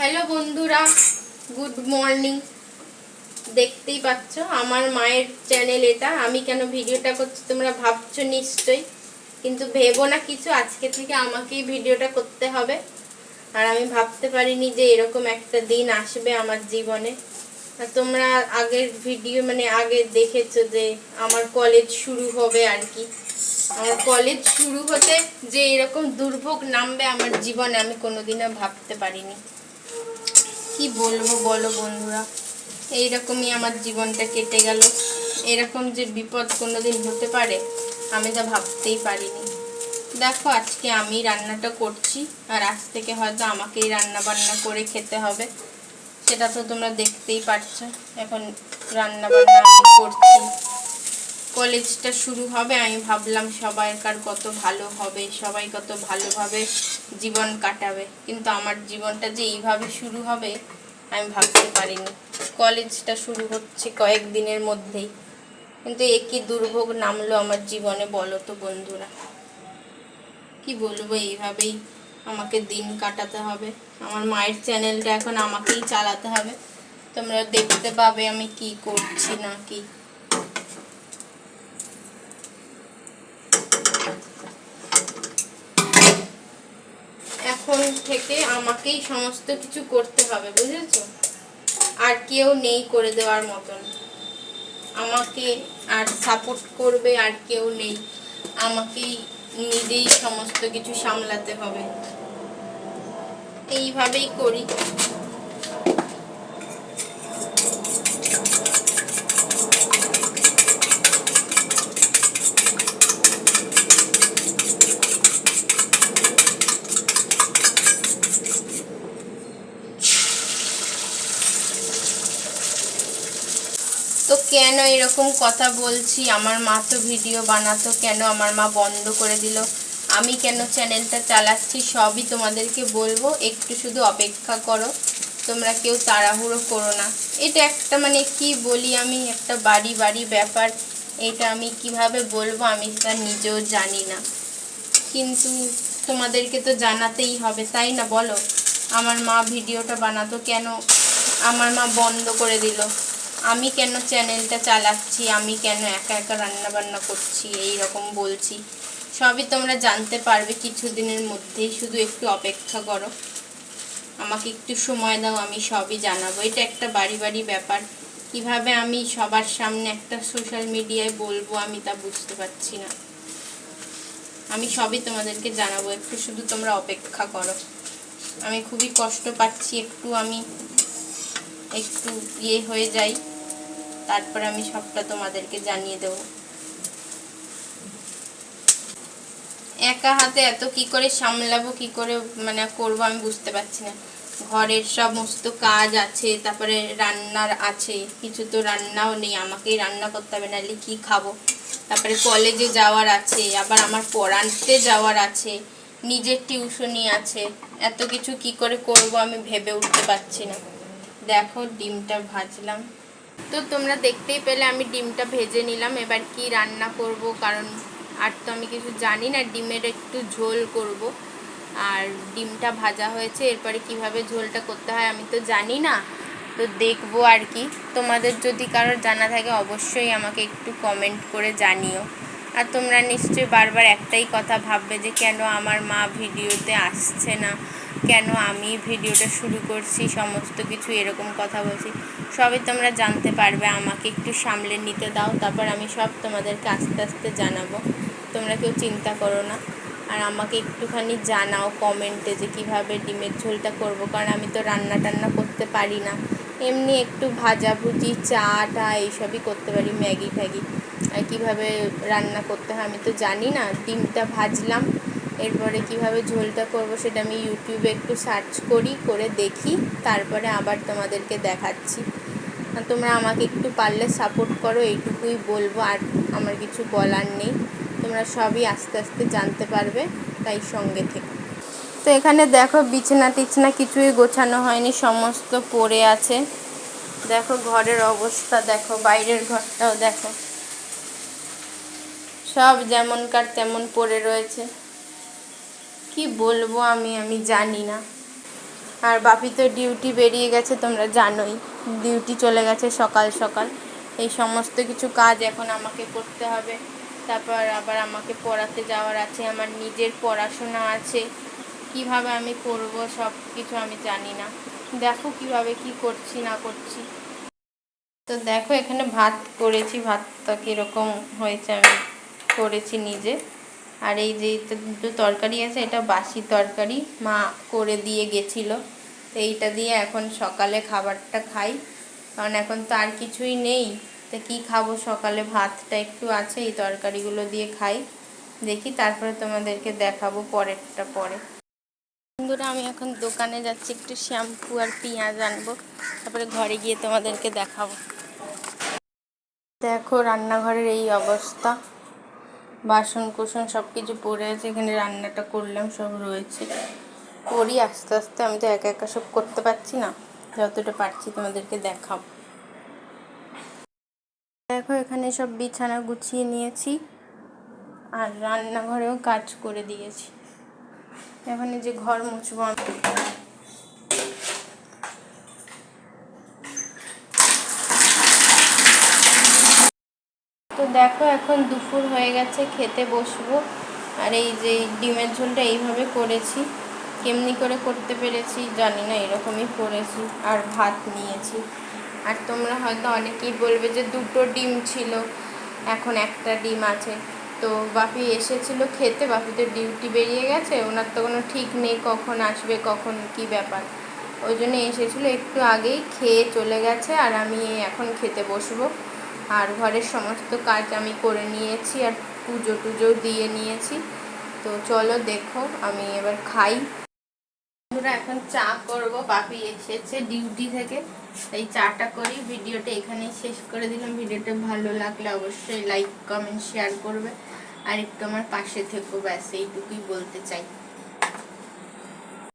Hello বন্ধুরা good morning দেখতেই পাচ্ছ, আমার মায়ের চ্যানেল এটা। আমি কেন ভিডিওটা করছি তোমরা ভাবছ নিশ্চয়ই, কিন্তু ভেবো না কিছু, আজকে থেকে আমাকেই ভিডিওটা করতে হবে। আর আমি ভাবতে পারিনি যে এরকম একটা দিন আসবে আমার জীবনে। আর তোমরা আগের ভিডিও মানে আগে দেখেছ যে আমার কলেজ শুরু হবে আর কি। আমার কলেজ শুরু হতে যে এরকম দুর্ভোগ নামবে আমার জীবনে, আমি কোনোদিনও ভাবতে পারিনি। কি বলব বলো বন্ধুরা? এইরকমই আমার জীবনটা কেটে গেল। এরকম যে বিপদ কোনো দিন হতে পারে, আমি তা ভাবতেই পারিনি। দেখো, আজকে আমি রান্নাটা করছি, আর আজ থেকে হয়তো আমাকেই রান্না বান্না করে খেতে হবে। সেটা তো তোমরা দেখতেই পাচ্ছ এখন রান্না বান্না আমি করছি। কলেজটা শুরু হবে, আমি ভাবলাম সবাইকার কত ভালো হবে, সবাই কত ভালোভাবে জীবন কাটাবে। কিন্তু আমার জীবনটা যে এইভাবে শুরু হবে আমি ভাবতে পারিনি। কলেজটা শুরু হচ্ছে কয়েকদিনের মধ্যেই। কিন্তু একই দুর্ভোগ নামলো আমার জীবনে বলো তো বন্ধুরা। কি বলব, এইভাবেই আমাকে দিন কাটাতে হবে। আমার মায়ের চ্যানেলটা এখন আমাকেই চালাতে হবে। তোমরা দেখতে পাবে আমি কি করছি না কি এখন থেকে আমাকেই সমস্ত কিছু করতে হবে, বুঝেছ? আর কেউ নেই করে দেওয়ার মতন। আমাকে আর সাপোর্ট করবে আর কেউ নেই। আমাকেই নিজেই সমস্ত কিছু সামলাতে হবে। এইভাবেই করি। তো কেন এরকম কথা বলছি? আমার মা তো ভিডিও বানাতো, কেন আমার মা বন্ধ করে দিল? আমি কেন চ্যানেলটা চালাচ্ছি সবই তোমাদেরকে বলব। একটু শুধু অপেক্ষা করো, তোমরা কেউ তাড়াহুড়ো করো না। এটা একটা মানে কি বলি আমি? একটা বাড়ি বাড়ি ব্যাপার। এটা আমি কীভাবে বলব আমি তা নিজেও জানি না। কিন্তু তোমাদেরকে তো জানাতেই হবে, তাই না বলো? আমার মা ভিডিওটা বানাতো কেন? আমার মা বন্ধ করে দিল। আমি কেন চ্যানেলটা চালাচ্ছি? আমি কেন একা একা রান্না বান্না করছি? এই রকম বলছি। সবই তোমরা জানতে পারবে কিছু দিনের মধ্যেই। শুধু একটু অপেক্ষা করো। আমাকে একটু সময় দাও, আমি সবই জানাব। এটা একটা বাড়ি বাড়ি ব্যাপার। কীভাবে আমি সবার সামনে একটা সোশ্যাল মিডিয়ায় বলব আমি তা বুঝতে পারছি না। আমি সবই তোমাদেরকে জানাব। একটু শুধু তোমরা অপেক্ষা করো। আমি খুবই কষ্ট পাচ্ছি। একটু আমি একটু ইয়ে হয়ে যাই। তারপর আমি সবটা তোমাদেরকে জানিয়ে দেবো। একা হাতে এত কি করে সামলাবো, কি করে মানে করব আমি বুঝতে পারছি না। ঘরের সমস্ত কাজ আছে, তারপরে রান্নার আছে, কিছু তো রান্নাও নেই, আমাকেই রান্না করতে হবে, নাহলে কি খাব? তারপরে কলেজে যাওয়ার আছে, আবার আমার পড়াতে যাওয়ার আছে, নিজের টিউশনি আছে, এত কিছু কি করে করব আমি ভেবে উঠতে পারছি না। দেখো, ডিমটা ভাজলাম। তো তোমরা দেখতেই পেলে আমি ডিমটা ভেজে নিলাম। এবার কি রান্না করব? কারণ আর তো আমি কিছু জানি না, ডিমের একটু ঝোল করব। আর ডিমটা ভাজা হয়েছে, এরপরে কীভাবে ঝোলটা করতে হয় আমি তো জানি না। তো দেখব আর কি। তোমাদের যদি কারোর জানা থাকে, অবশ্যই আমাকে একটু কমেন্ট করে জানিও। আর তোমরা নিশ্চয়ই বারবার একটাই কথা ভাববে যে, কেন আমার মা ভিডিওতে আসছে না? কেন আমি ভিডিওটা শুরু করছি? সমস্ত কিছু এরকম কথা বলছি। সবই তোমরা জানতে পারবে, আমাকে একটু সামলে নিতে দাও, তারপর আমি সব তোমাদেরকে আস্তে আস্তে জানাব। তোমরা কেউ চিন্তা করো না। আর আমাকে একটুখানি জানাও কমেন্টে যে কীভাবে ডিমের ঝোলটা করব, কারণ আমি তো রান্না টান্না করতে পারি না। এমনি একটু ভাজাভুজি, চা, টা এইসবই করতে পারি, ম্যাগি, ফ্যাগি। আর কীভাবে রান্না করতে হয় আমি তো জানি না। ডিমটা ভাজলাম এরপরে কীভাবে ঝোলটা করব সেটা আমি ইউটিউবে একটু সার্চ করি, করে দেখি। তারপরে আবার তোমাদেরকে দেখাচ্ছি। তোমরা আমাকে একটু পারলে সাপোর্ট করো, এইটুকুই বলব। আর আমার কিছু বলার নেই। তোমরা সবই আস্তে আস্তে জানতে পারবে তাই সঙ্গে থেকে। তো এখানে দেখো বিছানা টিছনা কিছুই গোছানো হয়নি, সমস্ত পড়ে আছে। দেখো ঘরের অবস্থা, দেখো বাইরের ঘরটাও দেখো। সব যেমনকার তেমন পড়ে রয়েছে। কি বলব আমি আমি জানি না। আর বাপি তো ডিউটি বেরিয়ে গেছে, তোমরা জানোই। ডিউটি চলে গেছে সকাল সকাল। এই সমস্ত কিছু কাজ এখন আমাকে করতে হবে। তারপর আবার আমাকে পড়াতে যাওয়ার আছে, আমার নিজের পড়াশোনা আছে। কীভাবে আমি করব সব কিছু আমি জানি না। দেখো কীভাবে কি করছি, না করছি। তো দেখো এখানে ভাত করেছি, ভাতটা কীরকম হয়েছে আমি করেছি নিজে। আর এই যে দুটো তরকারি আছে, এটা বাসি তরকারি। মা করে দিয়ে গেছিল। তো এইটা দিয়ে এখন সকালে খাবারটা খাই। কারণ এখন তো আর কিছুই নেই। তো কী খাব? সকালে ভাতটা একটু আছে, এই তরকারিগুলো দিয়ে খাই। দেখি তারপরে তোমাদেরকে দেখাবো পরেরটা পরে। বন্ধুরা, আমি এখন দোকানে যাচ্ছি, একটু শ্যাম্পু আর পেঁয়াজ আনব। তারপরে ঘরে গিয়ে তোমাদেরকে দেখাবো। দেখো, রান্নাঘরের এই অবস্থা। বাসন কুসন সব কিছু পড়ে আছে, এখানে রান্নাটা করলাম, সব রয়েছে। করি আস্তে আস্তে, আমি তো একা একা সব করতে পারছি না। যতটা পারছি তোমাদেরকে দেখাবো। দেখো, এখানে সব বিছানা গুছিয়ে নিয়েছি আর রান্নাঘরেও কাজ করে দিয়েছি। এখন যে ঘর মুছবো তো দেখো এখন দুপুর হয়ে গেছে, খেতে বসবো। আর এই যে ডিমের ঝোলটা এইভাবে করেছি। কেমনি করে করতে পেরেছি জানি না, এরকমই করেছি। আর ভাত নিয়েছি। আর তোমরা হয়তো অনেকেই বলবে যে দুটো ডিম ছিল, এখন একটা ডিম আছে। তো বাপি এসেছিল খেতে বাপি তো ডিউটি বেরিয়ে গেছে। ওনার তো কোনো ঠিক নেই কখন আসবে, কখন কি ব্যাপার। ওই জন্য এসেছিল, একটু আগেই খেয়ে চলে গেছে। আর আমি এখন খেতে বসবো। আর ঘরের সমস্ত কাজ আমি করে নিয়েছি আর পুজো টুজো দিয়ে নিয়েছি। তো চলো দেখো, আমি এবার খাই। বন্ধুরা, এখন চা করব। বাপি এসেছে ডিউটি থেকে এই চাটা করি। ভিডিওটা এখানেই শেষ করে দিলাম। ভিডিওটা ভালো লাগলে অবশ্যই লাইক, কমেন্ট, শেয়ার করবে। আর একটু আমার পাশে থেকো, ব্যাস, এইটুকুই বলতে চাই।